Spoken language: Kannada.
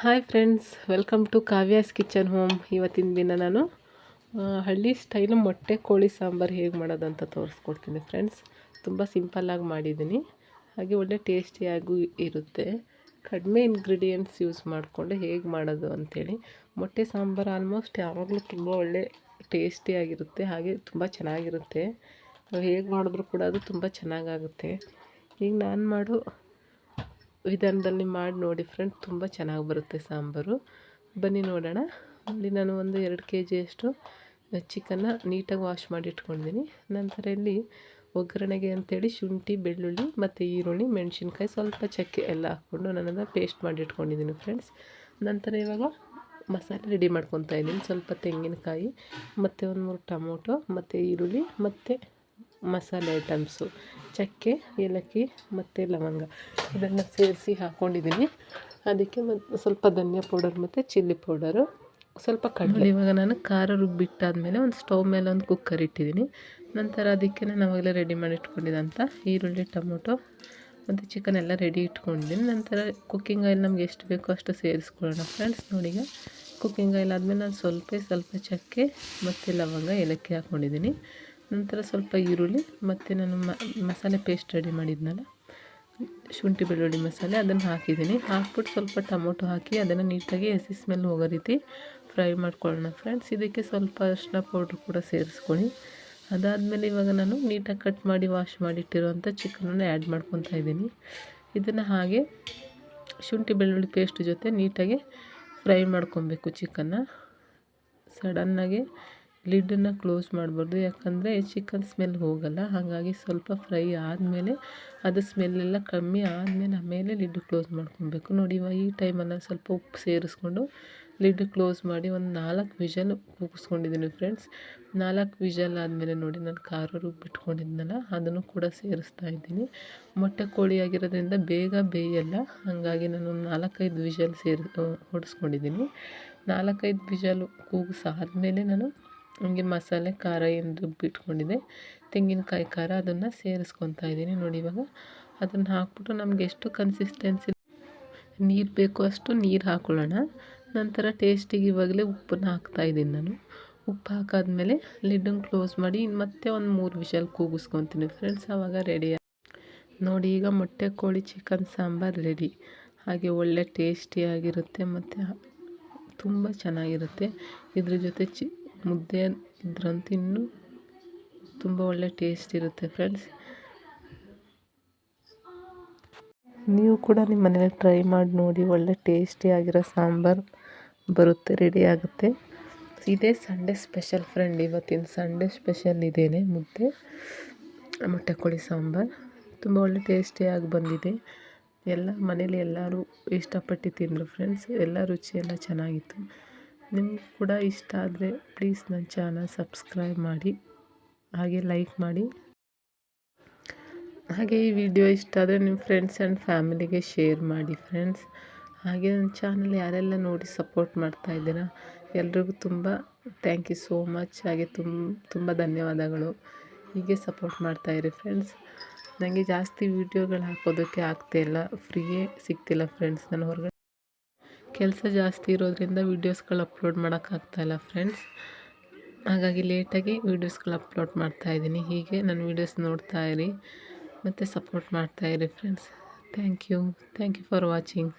Hi friends welcome to Kavya's kitchen home ಇವತ್ತಿನ ದಿನ ನಾನು ಹಳ್ಳಿ ಸ್ಟೈಲು ಮೊಟ್ಟೆ, ಕೋಳಿ ಸಾಂಬಾರು ಹೇಗೆ ಮಾಡೋದಂತ ತೋರಿಸ್ಕೊಡ್ತೀನಿ ಫ್ರೆಂಡ್ಸ್ ತುಂಬ ಸಿಂಪಲ್ಲಾಗಿ ಮಾಡಿದ್ದೀನಿ. ಹಾಗೆ ಒಳ್ಳೆ ಟೇಸ್ಟಿಯಾಗೂ ಇರುತ್ತೆ. ಕಡಿಮೆ ಇಂಗ್ರೀಡಿಯೆಂಟ್ಸ್ ಯೂಸ್ ಮಾಡಿಕೊಂಡು ಹೇಗೆ ಮಾಡೋದು ಅಂಥೇಳಿ ಮೊಟ್ಟೆ ಸಾಂಬಾರು ಆಲ್ಮೋಸ್ಟ್ ಯಾವಾಗಲೂ ತುಂಬ ಒಳ್ಳೆ ಟೇಸ್ಟಿಯಾಗಿರುತ್ತೆ ಹಾಗೆ ತುಂಬ ಚೆನ್ನಾಗಿರುತ್ತೆ. ಹೇಗೆ ಮಾಡಿದ್ರು ಕೂಡ ಅದು ತುಂಬ ಚೆನ್ನಾಗಾಗುತ್ತೆ. ಈಗ ನಾನು ಮಾಡೋ ವಿಧಾನದಲ್ಲಿ ಮಾಡಿ ನೋಡಿ ಫ್ರೆಂಡ್ ತುಂಬ ಚೆನ್ನಾಗಿ ಬರುತ್ತೆ ಸಾಂಬಾರು. ಬನ್ನಿ ನೋಡೋಣ. ಇಲ್ಲಿ ನಾನು ಒಂದು ಎರಡು ಕೆ ಜಿಯಷ್ಟು ಚಿಕನ್ನ ನೀಟಾಗಿ ವಾಶ್ ಮಾಡಿ ಇಟ್ಕೊಂಡಿದ್ದೀನಿ ನಂತರ ಇಲ್ಲಿ ಒಗ್ಗರಣೆಗೆ ಅಂತೇಳಿ ಶುಂಠಿ, ಬೆಳ್ಳುಳ್ಳಿ ಮತ್ತು ಈರುಳ್ಳಿ, ಮೆಣಸಿನ್ಕಾಯಿ ಸ್ವಲ್ಪ ಚಕ್ಕೆ ಎಲ್ಲ ಹಾಕ್ಕೊಂಡು ನಾನನ್ನು ಪೇಸ್ಟ್ ಮಾಡಿ ಇಟ್ಕೊಂಡಿದ್ದೀನಿ ಫ್ರೆಂಡ್ಸ್ ನಂತರ ಇವಾಗ ಮಸಾಲೆ ರೆಡಿ ಮಾಡ್ಕೊತಾ ಇದ್ದೀನಿ. ಸ್ವಲ್ಪ ತೆಂಗಿನಕಾಯಿ, ಮತ್ತು ಒಂದು ಮೂರು ಟೊಮೊಟೊ, ಮತ್ತು ಈರುಳ್ಳಿ, ಮತ್ತು ಮಸಾಲೆ ಐಟಮ್ಸು, ಚಕ್ಕೆ, ಏಲಕ್ಕಿ ಮತ್ತು ಲವಂಗ. ಇದನ್ನು ಸೇರಿಸಿ ಹಾಕ್ಕೊಂಡಿದ್ದೀನಿ ಅದಕ್ಕೆ ಮತ್ತು ಸ್ವಲ್ಪ ಧನಿಯಾ ಪೌಡರ್ ಮತ್ತು ಚಿಲ್ಲಿ ಪೌಡರು, ಸ್ವಲ್ಪ ಕಡಲೆ. ಇವಾಗ ನಾನು ಖಾರ ರುಬ್ಬಿಟ್ಟಾದಮೇಲೆ ಒಂದು ಸ್ಟವ್ ಮೇಲೆ ಒಂದು ಕುಕ್ಕರ್ ಇಟ್ಟಿದ್ದೀನಿ ನಂತರ ಅದಕ್ಕೆ ನಾನು ಅವಾಗಲೇ ರೆಡಿ ಮಾಡಿ ಇಟ್ಕೊಂಡಿದ್ದಂಥ ಈರುಳ್ಳಿ, ಟೊಮೊಟೊ ಮತ್ತು ಚಿಕನ್ ಎಲ್ಲ ರೆಡಿ ಇಟ್ಕೊಂಡಿದ್ದೀನಿ ನಂತರ ಕುಕ್ಕಿಂಗ್ ಆಯಿಲ್ ನಮ್ಗೆ ಎಷ್ಟು ಬೇಕೋ ಅಷ್ಟು ಸೇರಿಸ್ಕೊಳ್ಳೋಣ ಫ್ರೆಂಡ್ಸ್. ನೋಡಿ ಈಗ ಕುಕ್ಕಿಂಗ್ ಆಯಿಲ್ ಆದಮೇಲೆ ನಾನು ಸ್ವಲ್ಪ ಸ್ವಲ್ಪ ಚಕ್ಕೆ ಮತ್ತು ಲವಂಗ, ಏಲಕ್ಕಿ ಹಾಕ್ಕೊಂಡಿದ್ದೀನಿ ನಂತರ ಸ್ವಲ್ಪ ಈರುಳ್ಳಿ, ಮತ್ತು ನಾನು ಮಸಾಲೆ ಪೇಸ್ಟ್ ರೆಡಿ ಮಾಡಿದ್ನಲ್ಲ, ಶುಂಠಿ ಬೆಳ್ಳುಳ್ಳಿ ಮಸಾಲೆ ಅದನ್ನು ಹಾಕಿದ್ದೀನಿ. ಹಾಕ್ಬಿಟ್ಟು ಸ್ವಲ್ಪ ಟೊಮೊಟೊ ಹಾಕಿ ಅದನ್ನು ನೀಟಾಗಿ ಹಸಿ ಸ್ಮೆಲ್ ಹೋಗೋ ರೀತಿ ಫ್ರೈ ಮಾಡ್ಕೊಳ್ಳೋಣ ಫ್ರೆಂಡ್ಸ್ ಇದಕ್ಕೆ ಸ್ವಲ್ಪ ಅರಿಶಿನ ಪೌಡ್ರ್ ಕೂಡ ಸೇರಿಸ್ಕೊಳ್ಳಿ. ಅದಾದಮೇಲೆ ಇವಾಗ ನಾನು ನೀಟಾಗಿ ಕಟ್ ಮಾಡಿ ವಾಶ್ ಮಾಡಿಟ್ಟಿರುವಂಥ ಚಿಕನನ್ನು ಆ್ಯಡ್ ಮಾಡ್ಕೊತಾ ಇದ್ದೀನಿ. ಇದನ್ನು ಹಾಗೆ ಶುಂಠಿ ಬೆಳ್ಳುಳ್ಳಿ ಪೇಸ್ಟ್ ಜೊತೆ ನೀಟಾಗಿ ಫ್ರೈ ಮಾಡ್ಕೊಬೇಕು ಚಿಕನ್ನ ಸಡನ್ನಾಗಿ ಲಿಡ್ಡನ್ನು ಕ್ಲೋಸ್ ಮಾಡಬಾರ್ದು. ಯಾಕಂದರೆ ಚಿಕನ್ ಸ್ಮೆಲ್ ಹೋಗಲ್ಲ. ಹಾಗಾಗಿ ಸ್ವಲ್ಪ ಫ್ರೈ ಆದಮೇಲೆ ಅದು ಸ್ಮೆಲ್ಲೆಲ್ಲ ಕಮ್ಮಿ ಆದಮೇಲೆ ಆಮೇಲೆ ಲಿಡ್ ಕ್ಲೋಸ್ ಮಾಡ್ಕೊಬೇಕು. ನೋಡಿ ಇವಾಗ ಈ ಟೈಮಲ್ಲಿ ಸ್ವಲ್ಪ ಉಪ್ಪು ಸೇರಿಸ್ಕೊಂಡು ಲಿಡ್ ಕ್ಲೋಸ್ ಮಾಡಿ ಒಂದು ನಾಲ್ಕು ವಿಷಲ್ ಕೂಗಿಸ್ಕೊಂಡಿದ್ದೀನಿ ಫ್ರೆಂಡ್ಸ್. ನಾಲ್ಕು ವಿಷಲ್ ಆದಮೇಲೆ ನೋಡಿ, ನಾನು ಖಾರ ರುಬ್ಬಿಟ್ಕೊಂಡಿದ್ನಲ್ಲ ಅದನ್ನು ಕೂಡ ಸೇರಿಸ್ತಾ ಇದ್ದೀನಿ. ಮೊಟ್ಟೆ ಕೋಳಿ ಆಗಿರೋದ್ರಿಂದ ಬೇಗ ಬೇಯಲ್ಲ. ಹಾಗಾಗಿ ನಾನು ನಾಲ್ಕೈದು ವಿಷಲ್ ಸೇರಿ ಹೊಡೆಸ್ಕೊಂಡಿದ್ದೀನಿ. ನಾಲ್ಕೈದು ವಿಷಲ್ ಕೂಗಿಸಾದ್ಮೇಲೆ ನಾನು ಹಂಗೆ ಮಸಾಲೆ, ಖಾರ ಏನು ರುಬ್ಬಿಟ್ಕೊಂಡಿದ್ದೆ ತೆಂಗಿನಕಾಯಿ ಖಾರ ಅದನ್ನು ಸೇರಿಸ್ಕೊತಾ ಇದ್ದೀನಿ ನೋಡಿ ಇವಾಗ. ಅದನ್ನು ಹಾಕ್ಬಿಟ್ಟು ನಮಗೆ ಎಷ್ಟು ಕನ್ಸಿಸ್ಟೆನ್ಸಿ ನೀರು ಬೇಕು ಅಷ್ಟು ನೀರು ಹಾಕ್ಕೊಳ್ಳೋಣ ನಂತರ ಟೇಸ್ಟಿಗೆ ಇವಾಗಲೇ ಉಪ್ಪನ್ನು ಹಾಕ್ತಾಯಿದ್ದೀನಿ ನಾನು. ಉಪ್ಪು ಹಾಕಾದ್ಮೇಲೆ ಲಿಡ್ಡನ್ನು ಕ್ಲೋಸ್ ಮಾಡಿ ಮತ್ತೆ ಒಂದು ಮೂರು ವಿಷಲ್ ಕೂಗಿಸ್ಕೊತೀನಿ ಫ್ರೆಂಡ್ಸ್ ಆವಾಗ ರೆಡಿ ನೋಡಿ ಈಗ ಮೊಟ್ಟೆ, ಕೋಳಿ ಚಿಕನ್ ಸಾಂಬಾರು ರೆಡಿ ಹಾಗೆ ಒಳ್ಳೆ ಟೇಸ್ಟಿಯಾಗಿರುತ್ತೆ ಮತ್ತು ತುಂಬ ಚೆನ್ನಾಗಿರುತ್ತೆ. ಇದ್ರ ಜೊತೆ ಚಿ ಮುದ್ದೆ ಇದ್ರಂತೂ ಇನ್ನೂ ತುಂಬ ಒಳ್ಳೆ ಟೇಸ್ಟ್ ಇರುತ್ತೆ ಫ್ರೆಂಡ್ಸ್ ನೀವು ಕೂಡ ನಿಮ್ಮ ಮನೇಲಿ ಟ್ರೈ ಮಾಡಿ ನೋಡಿ, ಒಳ್ಳೆ ಟೇಸ್ಟಿಯಾಗಿರೋ ಸಾಂಬಾರು ಬರುತ್ತೆ ರೆಡಿ ಆಗುತ್ತೆ. ಇದೇ ಸಂಡೇ ಸ್ಪೆಷಲ್ ಫ್ರೆಂಡ್ ಇವತ್ತಿನ ಸಂಡೇ ಸ್ಪೆಷಲ್ ಇದೇನೆ ಮುದ್ದೆ, ಮೊಟ್ಟೆ ಕೋಳಿ ಸಾಂಬಾರು. ತುಂಬ ಒಳ್ಳೆ ಟೇಸ್ಟಿಯಾಗಿ ಬಂದಿದೆ. ಎಲ್ಲ ಮನೇಲಿ ಎಲ್ಲರೂ ಇಷ್ಟಪಟ್ಟು ತಿಂದರು ಫ್ರೆಂಡ್ಸ್ ಎಲ್ಲ ರುಚಿ ಎಲ್ಲ ಚೆನ್ನಾಗಿತ್ತು. ನಿಮ್ಗೆ ಕೂಡ ಇಷ್ಟ ಆದರೆ ಪ್ಲೀಸ್ ನನ್ನ ಚಾನಲ್ ಸಬ್ಸ್ಕ್ರೈಬ್ ಮಾಡಿ, ಹಾಗೆ ಲೈಕ್ ಮಾಡಿ. ಹಾಗೆ ಈ ವಿಡಿಯೋ ಇಷ್ಟ ಆದರೆ ನಿಮ್ಮ ಫ್ರೆಂಡ್ಸ್ ಆ್ಯಂಡ್ ಫ್ಯಾಮಿಲಿಗೆ ಶೇರ್ ಮಾಡಿ ಫ್ರೆಂಡ್ಸ್ ಹಾಗೆ ನನ್ನ ಚಾನಲ್ ಯಾರೆಲ್ಲ ನೋಡಿ ಸಪೋರ್ಟ್ ಮಾಡ್ತಾ ಇದ್ದೀರಾ, ಎಲ್ರಿಗೂ ತುಂಬ ಥ್ಯಾಂಕ್ ಯು ಸೋ ಮಚ್ ಹಾಗೆ ತುಂಬ ತುಂಬ ಧನ್ಯವಾದಗಳು. ಹೀಗೆ ಸಪೋರ್ಟ್ ಮಾಡ್ತಾಯಿರಿ ಫ್ರೆಂಡ್ಸ್ ನನಗೆ ಜಾಸ್ತಿ ವೀಡಿಯೋಗಳು ಹಾಕೋದಕ್ಕೆ ಆಗ್ತಾಯಿಲ್ಲ ಫ್ರೀಯೇ ಸಿಗ್ತಿಲ್ಲ ಫ್ರೆಂಡ್ಸ್ ನಾನು ಹೊರಗಡೆ. ಕೆಲಸ ಜಾಸ್ತಿ ಇರೋದ್ರಿಂದ ವೀಡಿಯೋಸ್ಗಳು ಅಪ್ಲೋಡ್ ಮಾಡೋಕ್ಕಾಗ್ತಾಯಿಲ್ಲ ಫ್ರೆಂಡ್ಸ್. ಹಾಗಾಗಿ ಲೇಟಾಗಿ ವೀಡಿಯೋಸ್ಗಳು ಅಪ್ಲೋಡ್ ಮಾಡ್ತಾಯಿದ್ದೀನಿ ಹೀಗೆ ನನ್ನ ವೀಡಿಯೋಸ್ ನೋಡ್ತಾ ಇರಿ. ಮತ್ತು support ಮಾಡ್ತಾಯಿರಿ friends. Thank you. Thank you for watching.